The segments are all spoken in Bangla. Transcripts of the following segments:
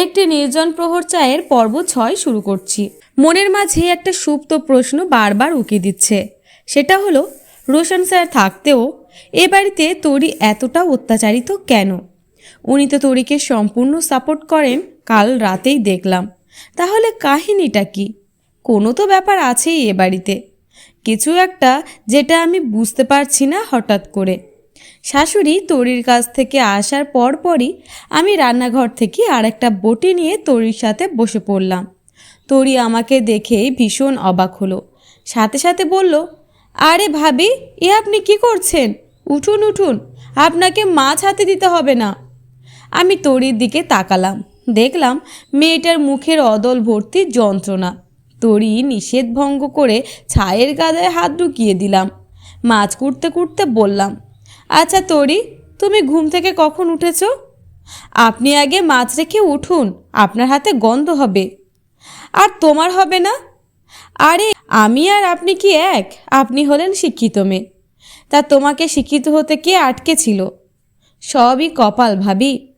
একটি নির্জন প্রহর চায়ের পর্ব ছয় শুরু করছি। মনের মাঝে একটা সুপ্ত প্রশ্ন বারবার উকি দিচ্ছে। সেটা হলো, রোশন স্যার থাকতেও এ বাড়িতে তরি এতটা অত্যাচারিত কেন? উনি তো তরিকে সম্পূর্ণ সাপোর্ট করেন, কাল রাতেই দেখলাম। তাহলে কাহিনীটা কি? কোনো তো ব্যাপার আছেই এ বাড়িতে। কিছু একটা যেটা আমি বুঝতে পারছি না হঠাৎ করে। শাশুড়ি তরির কাছ থেকে আসার পরপরই আমি রান্নাঘর থেকে আর একটা বটি নিয়ে তরির সাথে বসে পড়লাম। তরি আমাকে দেখে ভীষণ অবাক হলো। সাথে সাথে বলল, আরে ভাবি, এ আপনি কি করছেন? উঠুন উঠুন, আপনাকে মাছ হাতে দিতে হবে না। আমি তরির দিকে তাকালাম। দেখলাম মেয়েটার মুখের অদল ভর্তি যন্ত্রণা। তরি নিষেধ ভঙ্গ করে ছায়ের গাদায় হাত ঢুকিয়ে দিলাম। মাছ কুটতে কুটতে বললাম আচ্ছা তরি, তুমি ঘুম থেকে কখন উঠেছ? আপনি আগে মাছ রেখে উঠুন, আপনার হাতে গন্ধ হবে। আর তোমার হবে না? আরে, আমি আর আপনি কি এক? আপনি হলেন শিক্ষিত মেয়ে। তা তোমাকে শিক্ষিত হতে কে আটকে ছিল? সবই কপাল ভাবি।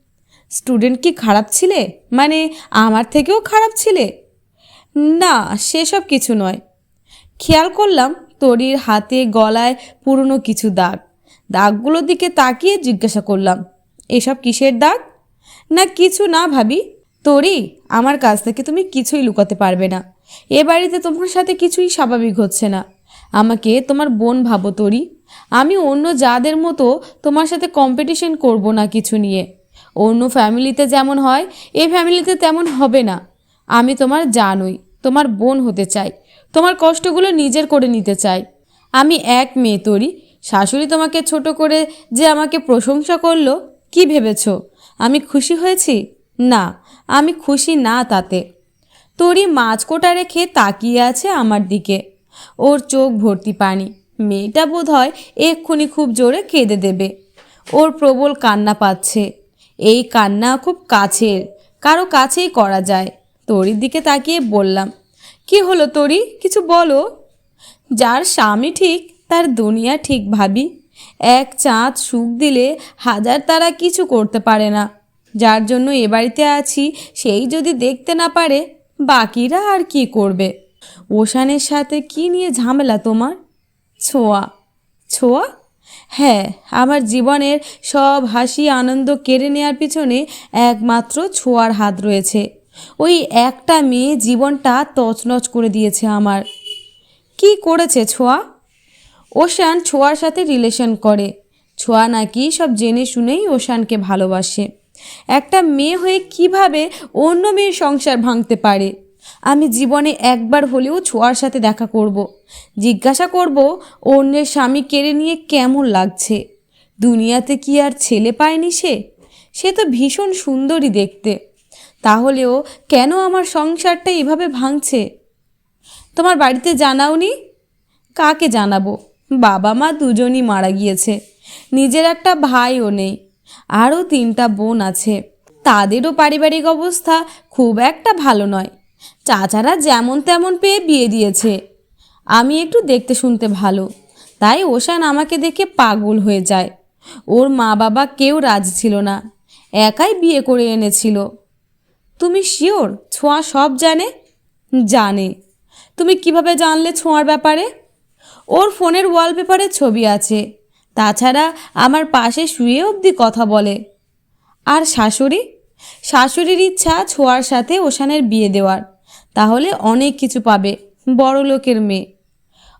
স্টুডেন্ট কি খারাপ ছিলে? মানে আমার থেকেও খারাপ ছিলে? না, সেসব কিছু নয়। খেয়াল করলাম তরির হাতে গলায় পুরনো কিছু দাগ। দাগগুলোর দিকে তাকিয়ে জিজ্ঞাসা করলাম, এসব কিসের দাগ? না, কিছু না ভাবি। তরি, আমার কাছ থেকে তুমি কিছুই লুকাতে পারবে না। এ বাড়িতে তোমার সাথে কিছুই স্বাভাবিক হচ্ছে না। আমাকে তোমার বোন ভাবো তরি। আমি অন্য যাদের মতো তোমার সাথে কম্পিটিশন করব না কিছু নিয়ে। অন্য ফ্যামিলিতে যেমন হয়, এ ফ্যামিলিতে তেমন হবে না। আমি তোমার জানই তোমার বোন হতে চাই। তোমার কষ্টগুলো নিজের করে নিতে চাই। আমি এক মেয়ে তরি শাশুড়ি তোমাকে ছোট করে যে আমাকে প্রশংসা করল, কি ভেবেছ? আমি খুশি হয়েছি? না, আমি খুশি না তাতে। তরি মাছ কোটা রেখে তাকিয়ে আছে আমার দিকে। ওর চোখ ভর্তি পানি। মেয়েটা বোধ হয় এক্ষুনি খুব জোরে কেঁদে দেবে। ওর প্রবল কান্না পাচ্ছে। এই কান্না খুব কাছের, কারও কাছেই করা যায়। তরির দিকে তাকিয়ে বললাম, কি হলো তরি? কিছু বলো? যার স্বামী ঠিক তার দুনিয়া ঠিক ভাবি। এক চাঁদ সুখ দিলে হাজার তারা কিছু করতে পারে না। যার জন্য এ বাড়িতে আছি, সেই যদি দেখতে না পারে, বাকিরা আর কি করবে? ওশানের সাথে কি নিয়ে ঝামেলা তোমার? ছোঁয়া। ছোঁয়া? হ্যাঁ আমার জীবনের সব হাসি আনন্দ কেড়ে নেওয়ার পিছনে একমাত্র ছোঁয়ার হাত রয়েছে। ওই একটা মেয়ে জীবনটা তছনছ করে দিয়েছে আমার। কি করেছে ছোঁয়া? ওশান ছোঁয়ার সাথে রিলেশন করে। ছোঁয়া নাকি সব জেনে শুনেই ওশানকে ভালোবাসে। একটা মেয়ে হয়ে কীভাবে অন্য মেয়ের সংসার ভাঙতে পারে? আমি জীবনে একবার হলেও ছোঁয়ার সাথে দেখা করব। জিজ্ঞাসা করব, অন্যের স্বামী কেড়ে নিয়ে কেমন লাগছে? দুনিয়াতে কি আর ছেলে পায়নি সে? সে তো ভীষণ সুন্দরী দেখতে। তাহলেও কেন আমার সংসারটা এভাবে ভাঙছে? তোমার বাড়িতে জানাওনি? কাকে জানাব? বাবা মা দুজনই মারা গিয়েছে। নিজের একটা ভাইও নেই। আরও তিনটা বোন আছে। তাদেরও পারিবারিক অবস্থা খুব একটা ভালো নয়। চাচারা যেমন তেমন পেয়ে বিয়ে দিয়েছে। আমি একটু দেখতে শুনতে ভালো। তাই ওশান আমাকে দেখে পাগল হয়ে যায়। ওর মা বাবা কেউ রাজি ছিল না। একাই বিয়ে করে এনেছিল। তুমি শিওর? ছোঁয়া সব জানে? জানে। তুমি কীভাবে জানলে ছোঁয়ার ব্যাপারে? ওর ফোনের ওয়ালপেপারে ছবি আছে। তাছাড়া আমার পাশে শুয়ে অবধি কথা বলে। আর শাশুড়ি? শাশুড়ির ইচ্ছা ছোঁয়ার সাথে ওশানের বিয়ে দেওয়ার। তাহলে অনেক কিছু পাবে বড় লোকের মেয়ে।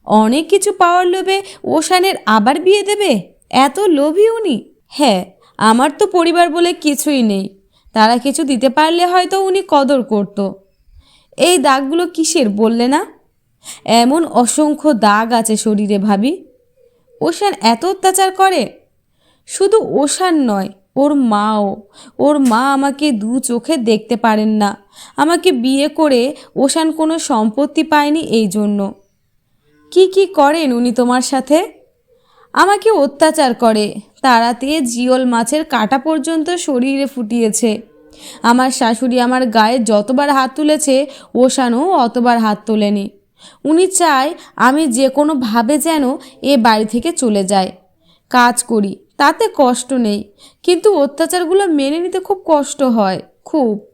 অনেক কিছু পাওয়ার লোভে ওশানের আবার বিয়ে দেবে? এত লোভী উনি? হ্যাঁ আমার তো পরিবার বলে কিছুই নেই। তারা কিছু দিতে পারলে হয়তো উনি কদর করত। এই দাগগুলো কিসের বললে না? এমন অসংখ্য দাগ আছে শরীরে, ভাবি। ওশান এত অত্যাচার করে? শুধু ওশান নয়, ওর মাও। ওর মা আমাকে দু চোখে দেখতে পারেন না। আমাকে বিয়ে করে ওশান কোনো সম্পত্তি পায়নি এই জন্য। কি কি করেন উনি তোমার সাথে? আমাকে অত্যাচার করে। তাড়াতে জিওল মাছের কাটা পর্যন্ত শরীরে ফুটিয়েছে। আমার শাশুড়ি আমার গায়ে যতবার হাত তুলেছে, ওশানও অতবার হাত তোলেনি। উনি চায় আমি যে কোনোভাবে যেন এ বাড়ি থেকে চলে যায় কাজ করি, তাতে কষ্ট নেই। কিন্তু অত্যাচারগুলো মেনে নিতে খুব কষ্ট হয়, খুব।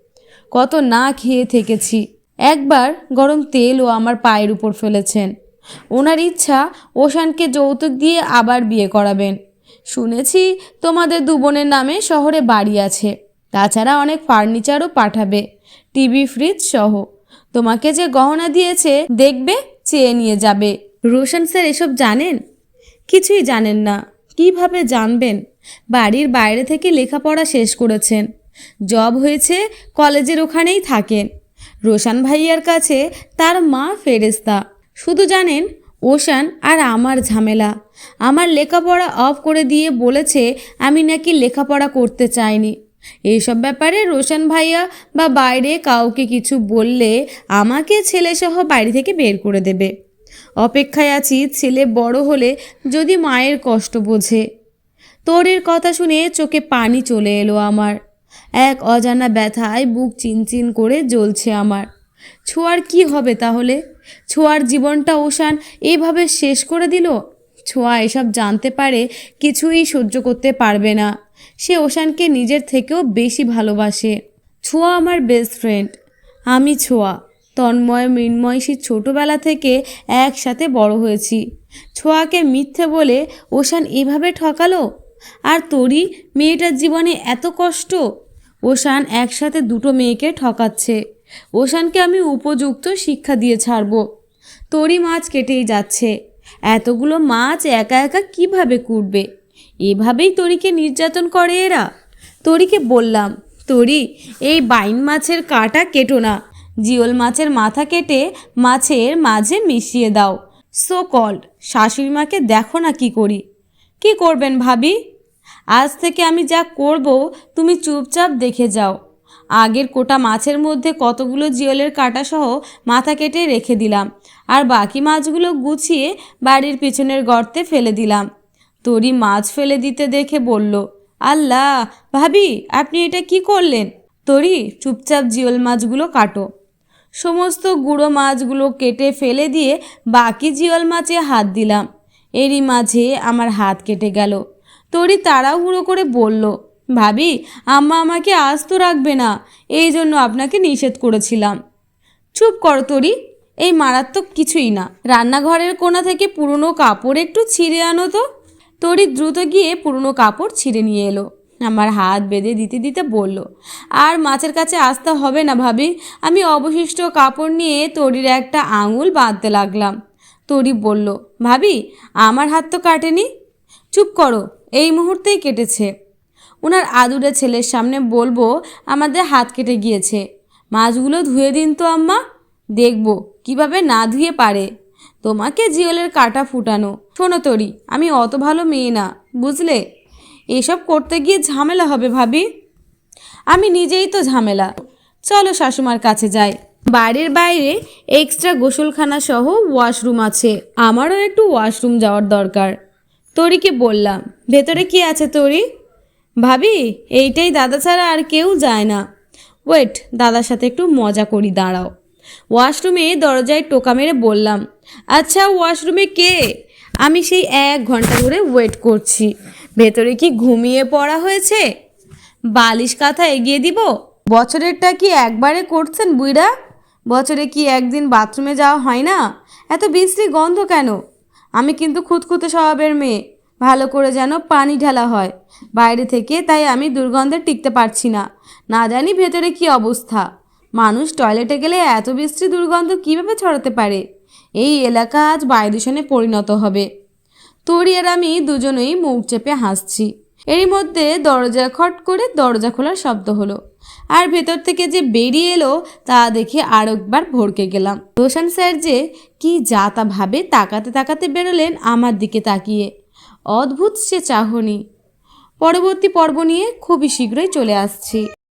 কত না খেয়ে থেকেছি। একবার গরম তেলও আমার পায়ের উপর ফেলেছেন। ওনার ইচ্ছা ওশানকে যৌতুক দিয়ে আবার বিয়ে করাবেন। শুনেছি তোমাদের দু বোনের নামে শহরে বাড়ি আছে। তাছাড়া অনেক ফার্নিচারও পাঠাবে। টিভি, ফ্রিজ সহ। তোমাকে যে গহনা দিয়েছে, দেখবে, চেয়ে নিয়ে যাবে। রোশন স্যার এসব জানেন? কিছুই জানেন না। কীভাবে জানবেন? বাড়ির বাইরে থেকে লেখাপড়া শেষ করেছেন। জব হয়েছে, কলেজের ওখানেই থাকেন। রোশান ভাইয়ার কাছে তার মা ফেরেস্তা শুধু জানেন, ওশান আর আমার ঝামেলা। আমার লেখাপড়া অফ করে দিয়ে বলেছে, আমি নাকি লেখাপড়া করতে চাইনি। এইসব ব্যাপারে রোশন ভাইয়া বা বাইরে কাউকে কিছু বললে আমাকে ছেলেসহ বাড়ি থেকে বের করে দেবে। অপেক্ষায় আছি ছেলে বড় হলে যদি মায়ের কষ্ট বোঝে। তোরের কথা শুনে চোখে পানি চলে এলো আমার। এক অজানা ব্যথায় বুক চিনচিন করে জ্বলছে আমার। ছোঁয়ার কি হবে তাহলে? ছোঁয়ার জীবনটা ওশান এইভাবে শেষ করে দিল? ছোঁয়া এসব জানতে পারে কিছুই সহ্য করতে পারবে না। সে ওশানকে নিজের থেকেও বেশি ভালোবাসে। ছোঁয়া আমার বেস্ট ফ্রেন্ড আমি ছোঁয়া। তন্ময়, মৃন্ময় সেই ছোটোবেলা থেকে একসাথে বড় হয়েছি। ছোঁয়াকে মিথ্যে বলে ওশান এভাবে ঠকালো? আর তোরই মেয়েটার জীবনে এত কষ্ট? ওশান একসাথে দুটো মেয়েকে ঠকাচ্ছে। ওশানকে আমি উপযুক্ত শিক্ষা দিয়ে ছাড়ব। তোরই মাছ কেটেই যাচ্ছে। এতগুলো মাছ একা একা কীভাবে কুটবে? এভাবেই তরিকে নির্যাতন করে এরা। তরিকে বললাম, তরি, এই বাইন মাছের কাটা কেটো না। জিওল মাছের মাথা কেটে মাছের মাঝে মিশিয়ে দাও। সো কল্ড, শাশুড়ি মাকে দেখো না কি করি। কি করবেন ভাবি? আজ থেকে আমি যা করব, তুমি চুপচাপ দেখে যাও। আগের কোটা মাছের মধ্যে কতগুলো জিওলের কাটা সহ মাথা কেটে রেখে দিলাম। আর বাকি মাছগুলো গুছিয়ে বাড়ির পিছনের গর্তে ফেলে দিলাম। তরি মাছ ফেলে দিতে দেখে বলল, আল্লাহ, ভাবি, আপনি এটা কি করলেন? তরি চুপচাপ জিওল মাছগুলো কাটো। সমস্ত গুঁড়ো মাছগুলো কেটে ফেলে দিয়ে বাকি জিওল মাছে হাত দিলাম। এরই মাঝে আমার হাত কেটে গেল। তরি তাড়াহুড়ো করে বলল, ভাবি, আম্মা আমাকে আস্ত রাখবে না, এই জন্য আপনাকে নিষেধ করেছিলাম। চুপ কর তরি, এই মারাত্মক কিছুই না। রান্নাঘরের কোণা থেকে পুরনো কাপড় একটু ছিঁড়ে আনো তো। তরি দ্রুত গিয়ে পুরনো কাপড় ছিঁড়ে নিয়ে এলো। আমার হাত বেঁধে দিতে দিতে বলল, আর মাছের কাছে আসতে হবে না ভাবি। আমি অবশিষ্ট কাপড় নিয়ে তরির একটা আঙুল বাঁধতে লাগলাম। তরি বলল, ভাবি, আমার হাত তো কাটেনি। চুপ করো, এই মুহূর্তেই কেটেছে। ওনার আদুরে ছেলের সামনে বলব, আমাদের হাত কেটে গিয়েছে। মাছগুলো ধুয়ে দিন তো আম্মা। দেখব, কীভাবে না ধুয়ে পারে। তোমাকে জিওলের কাটা ফুটানো। শোনো তরি, আমি অত ভালো মেয়ে না, বুঝলে? এসব করতে গিয়ে ঝামেলা হবে ভাবি। আমি নিজেই তো ঝামেলা। চলো শাশুমার কাছে যাই। বাড়ির বাইরে এক্সট্রা গোসলখানা সহ ওয়াশরুম আছে। আমারও একটু ওয়াশরুম যাওয়ার দরকার। তরিকে বললাম, ভেতরে কি আছে তরি? ভাবি, এইটাই দাদা ছাড়া আর কেউ যায় না। ওয়েট, দাদার সাথে একটু মজা করি, দাঁড়াও। ওয়াশরুমে দরজায় টোকা মেরে বললাম আচ্ছা ওয়াশরুমে কে? আমি সেই এক ঘণ্টা ধরে ওয়েট করছি। ভেতরে কি ঘুমিয়ে পড়া হয়েছে? বালিশ কাঁথা এগিয়ে দিব? বছরেরটা কি একবারে করছেন বুইরা বছরে কি একদিন বাথরুমে যাওয়া হয় না? এত বিশ্রী গন্ধ কেন? আমি কিন্তু খুঁতখুঁতে স্বভাবের মেয়ে। ভালো করে যেন পানি ঢালা হয়। বাইরে থেকে তাই আমি দুর্গন্ধে টিকতে পারছি না। না জানি ভেতরে কি অবস্থা। মানুষ টয়লেটে গেলে এত বিশ্রী দুর্গন্ধ কীভাবে ছড়াতে পারে? এই এলাকা আজ বায়ু দূষণে পরিণত হবে। তরি আর আমি দুজনেই মুখ চেপে হাসছি। এরই মধ্যে দরজা খট করে দরজা খোলার শব্দ হলো। আর ভেতর থেকে যে বেরিয়ে এলো, তা দেখে আর একবার ভরকে গেলাম। রোশন স্যার যে কি যা তা ভাবে তাকাতে তাকাতে বেরোলেন আমার দিকে তাকিয়ে। অদ্ভুত সে চাহনি। পরবর্তী পর্ব নিয়ে খুবই শীঘ্রই চলে আসছি।